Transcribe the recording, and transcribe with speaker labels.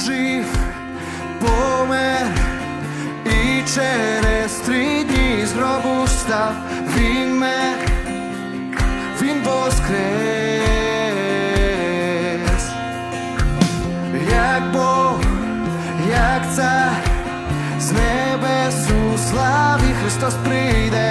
Speaker 1: жив, помер і через три дні з гробу став. Він мер, він воскрес, як Бог, як цар, з небесу у славі Христос прийде,